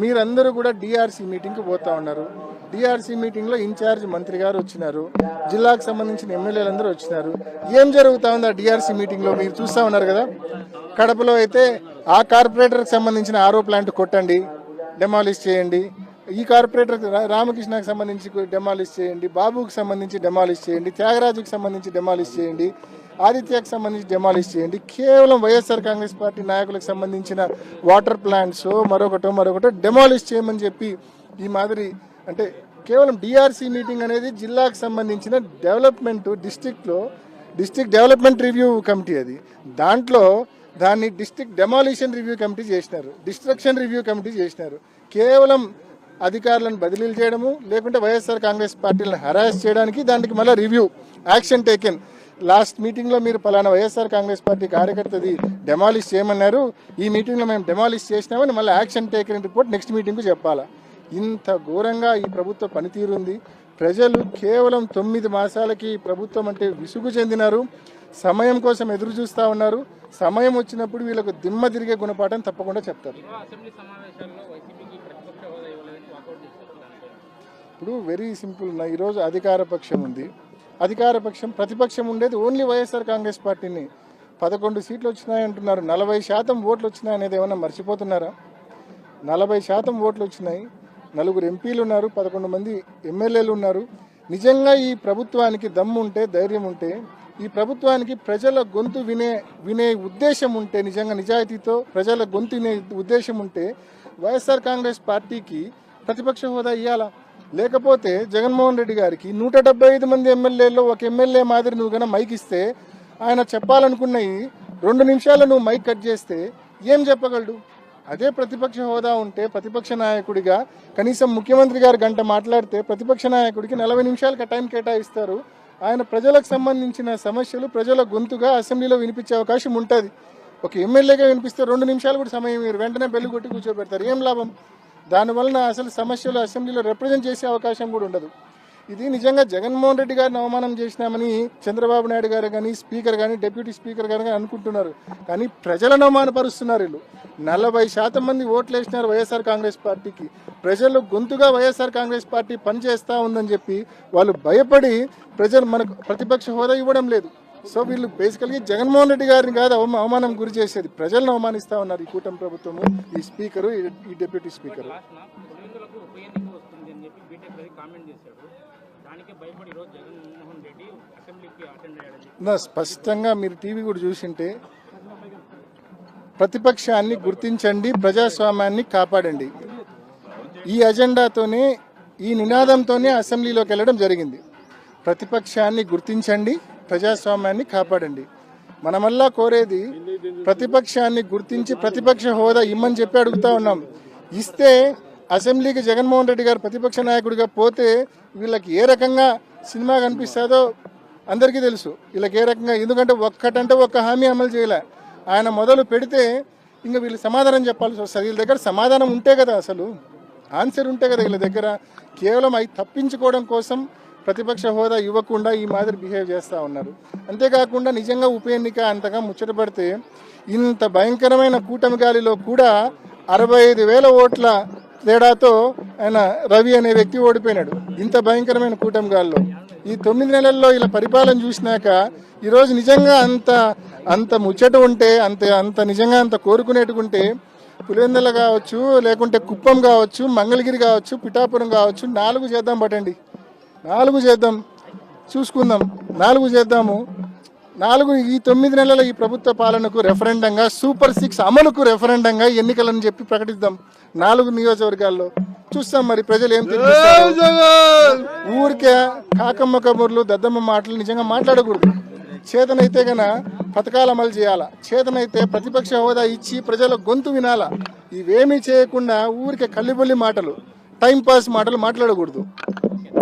మీరందరూ కూడా డిఆర్సీ మీటింగ్కి పోతా ఉన్నారు. డిఆర్సీ మీటింగ్లో ఇన్ఛార్జ్ మంత్రి గారు వచ్చినారు. జిల్లాకు సంబంధించిన ఎమ్మెల్యేలు అందరూ వచ్చినారు. ఏం జరుగుతూ ఉంది ఆ డిఆర్సీ మీటింగ్లో మీరు చూస్తూ ఉన్నారు కదా. కడపలో అయితే ఆ కార్పొరేటర్కి సంబంధించిన ఆరో ప్లాంట్ కొట్టండి డెమాలిష్ చేయండి. ఈ కార్పొరేటర్ రామకృష్ణకు రామకృష్ణకి సంబంధించి డెమాలిష్ చేయండి బాబుకి సంబంధించి డెమాలిష్ చేయండి త్యాగరాజుకి సంబంధించి డెమాలిష్ చేయండి. ఆదిత్యకు సంబంధించి డెమాలిష్ చేయండి. కేవలం వైఎస్ఆర్ కాంగ్రెస్ పార్టీ నాయకులకు సంబంధించిన వాటర్ ప్లాంట్స్ మరొకటో మరొకటో డెమాలిష్ చేయమని చెప్పి ఈ మాదిరి అంటే కేవలం డిఆర్సీ మీటింగ్ అనేది జిల్లాకు సంబంధించిన డెవలప్మెంట్ డిస్టిక్లో డిస్ట్రిక్ట్ డెవలప్మెంట్ రివ్యూ కమిటీ అది. దాంట్లో దాన్ని డిస్టిక్ డెమాలిషన్ రివ్యూ కమిటీ చేసినారు. డిస్ట్రక్షన్ రివ్యూ కమిటీ చేసినారు. కేవలం అధికారులను బదిలీలు చేయడము లేకుంటే వైఎస్ఆర్ కాంగ్రెస్ పార్టీలను హరాస్ చేయడానికి దానికి మళ్ళీ రివ్యూ యాక్షన్ టేకెన్ లాస్ట్ మీటింగ్లో మీరు పలానా వైఎస్ఆర్ కాంగ్రెస్ పార్టీ కార్యకర్తది డెమాలిష్ చేయమన్నారు. ఈ మీటింగ్లో మేము డెమాలిష్ చేసినామని మళ్ళీ యాక్షన్ టేకెన్ రిపోర్ట్ నెక్స్ట్ మీటింగ్కు చెప్పాలా. ఇంత ఘోరంగా ఈ ప్రభుత్వ పనితీరు ఉంది. ప్రజలు కేవలం తొమ్మిది మాసాలకి ప్రభుత్వం అంటే విసుగు చెందినారు. సమయం కోసం ఎదురు చూస్తూ ఉన్నారు. సమయం వచ్చినప్పుడు వీళ్ళకు దిమ్మ తిరిగే గుణపాఠం తప్పకుండా చెప్తారు. ఇప్పుడు వెరీ సింపుల్ ఈరోజు అధికార పక్షం ఉంది. అధికార పక్షం ప్రతిపక్షం ఉండేది ఓన్లీ వైఎస్ఆర్ కాంగ్రెస్ పార్టీని. పదకొండు సీట్లు వచ్చినాయి అంటున్నారు. నలభై శాతం ఓట్లు వచ్చినాయి అనేది ఏమైనా మర్చిపోతున్నారా? నలభై శాతం ఓట్లు వచ్చినాయి. నలుగురు ఎంపీలు ఉన్నారు పదకొండు మంది ఎమ్మెల్యేలు ఉన్నారు. నిజంగా ఈ ప్రభుత్వానికి దమ్ము ఉంటే ధైర్యం ఉంటే ఈ ప్రభుత్వానికి ప్రజల గొంతు వినే వినే ఉద్దేశం ఉంటే నిజంగా నిజాయితీతో ప్రజల గొంతు వినే ఉద్దేశం ఉంటే వైఎస్ఆర్ కాంగ్రెస్ పార్టీకి ప్రతిపక్ష హోదా ఇవ్వాలా లేకపోతే జగన్మోహన్ రెడ్డి గారికి నూట డెబ్బై ఐదు మంది ఎమ్మెల్యేలో ఒక ఎమ్మెల్యే మాదిరి నువ్వు కన్నా మైక్ ఇస్తే ఆయన చెప్పాలనుకున్నవి రెండు నిమిషాలు నువ్వు మైక్ కట్ చేస్తే ఏం చెప్పగలడు? అదే ప్రతిపక్ష హోదా ఉంటే ప్రతిపక్ష నాయకుడిగా కనీసం ముఖ్యమంత్రి గారు గంట మాట్లాడితే ప్రతిపక్ష నాయకుడికి నలభై నిమిషాలకి టైం కేటాయిస్తారు. ఆయన ప్రజలకు సంబంధించిన సమస్యలు ప్రజల గొంతుగా అసెంబ్లీలో వినిపించే అవకాశం ఉంటుంది. ఒక ఎమ్మెల్యేగా వినిపిస్తే రెండు నిమిషాలు కూడా సమయం మీరు వెంటనే బెల్లు కొట్టి కూర్చోబెడతారు. ఏం లాభం? దానివలన అసలు సమస్యలు అసెంబ్లీలో రిప్రజెంట్ చేసే అవకాశం కూడా ఉండదు. ఇది నిజంగా జగన్మోహన్ రెడ్డి గారిని అవమానం చేసినామని చంద్రబాబు నాయుడు గారు కానీ స్పీకర్ కానీ డిప్యూటీ స్పీకర్ గారు కానీ అనుకుంటున్నారు. కానీ ప్రజలను అవమానపరుస్తున్నారు వీళ్ళు. నలభై శాతం మంది ఓట్లు వేసినారు వైఎస్ఆర్ కాంగ్రెస్ పార్టీకి. ప్రజలు గొంతుగా వైఎస్ఆర్ కాంగ్రెస్ పార్టీ పనిచేస్తూ ఉందని చెప్పి వాళ్ళు భయపడి ప్రజలు మనకు ప్రతిపక్ష హోదా ఇవ్వడం లేదు. సో వీళ్ళు బేసికల్గా జగన్మోహన్ రెడ్డి గారిని కాదు అవమానం గురి చేసేది. ప్రజలను అవమానిస్తూ ఉన్నారు ఈ కూటమి ప్రభుత్వము. ఈ స్పీకరు ఈ- డిప్యూటీ స్పీకరు నా స్పష్టంగా మీరు టీవీ కూడా చూసింటే ప్రతిపక్షాన్ని గుర్తించండి ప్రజాస్వామ్యాన్ని కాపాడండి. ఈ అజెండాతోనే ఈ నినాదంతోనే అసెంబ్లీలోకి వెళ్ళడం జరిగింది. ప్రతిపక్షాన్ని గుర్తించండి ప్రజాస్వామ్యాన్ని కాపాడండి. మనమల్లా కోరేది ప్రతిపక్షాన్ని గుర్తించి ప్రతిపక్ష హోదా ఇమ్మని చెప్పి అడుగుతా ఉన్నాం. ఇస్తే అసెంబ్లీకి జగన్మోహన్ రెడ్డి గారు ప్రతిపక్ష నాయకుడిగా పోతే వీళ్ళకి ఏ రకంగా సినిమా కనిపిస్తుందో అందరికీ తెలుసు. వీళ్ళకి ఏ రకంగా ఎందుకంటే ఒక్కటంటే ఒక్క హామీ అమలు చేయలే. ఆయన మొదలు పెడితే ఇంకా వీళ్ళు సమాధానం చెప్పాల్సి వస్తుంది. వీళ్ళ దగ్గర సమాధానం ఉంటే కదా అసలు. ఆన్సర్ ఉంటే కదా వీళ్ళ దగ్గర. కేవలం అవి తప్పించుకోవడం కోసం ప్రతిపక్ష హోదా ఇవ్వకుండా ఈ మాదిరి బిహేవ్ చేస్తూ ఉన్నారు. అంతేకాకుండా నిజంగా ఉప ఎన్నిక అంతగా ముచ్చటపడితే ఇంత భయంకరమైన కూటమి గాలిలో కూడా అరవై ఐదు వేల ఓట్ల తేడాతో ఆయన రవి అనే వ్యక్తి ఓడిపోయినాడు. ఇంత భయంకరమైన కూటమి గాలిలో. ఈ తొమ్మిది నెలల్లో ఇలా పరిపాలన చూసినాక ఈరోజు నిజంగా అంత అంత ముచ్చట ఉంటే అంత అంత నిజంగా అంత కోరుకునేటుకుంటే పులివెందల కావచ్చు లేకుంటే కుప్పం కావచ్చు మంగళగిరి కావచ్చు పిఠాపురం కావచ్చు నాలుగు చేద్దాం పట్టండి. నాలుగు చేద్దాం. చూసుకుందాం. నాలుగు చేద్దాము. నాలుగు ఈ తొమ్మిది నెలల ఈ ప్రభుత్వ పాలనకు రెఫరెండంగా సూపర్ సిక్స్ అమలుకు రెఫరెండంగా ఎన్నికలని చెప్పి ప్రకటిద్దాం. నాలుగు నియోజకవర్గాల్లో. చూస్తాం మరి ప్రజలు ఏం ఊరికే కాకమ్మ కబుర్లు దద్దమ్మ మాటలు నిజంగా మాట్లాడకూడదు. చేతనైతే గన పథకాలు అమలు చేయాలా? చేతనైతే ప్రతిపక్ష హోదా ఇచ్చి ప్రజల గొంతు వినాలా? ఇవేమీ చేయకుండా ఊరికే కల్లిబొల్లి మాటలు టైం పాస్ మాటలు మాట్లాడకూడదు.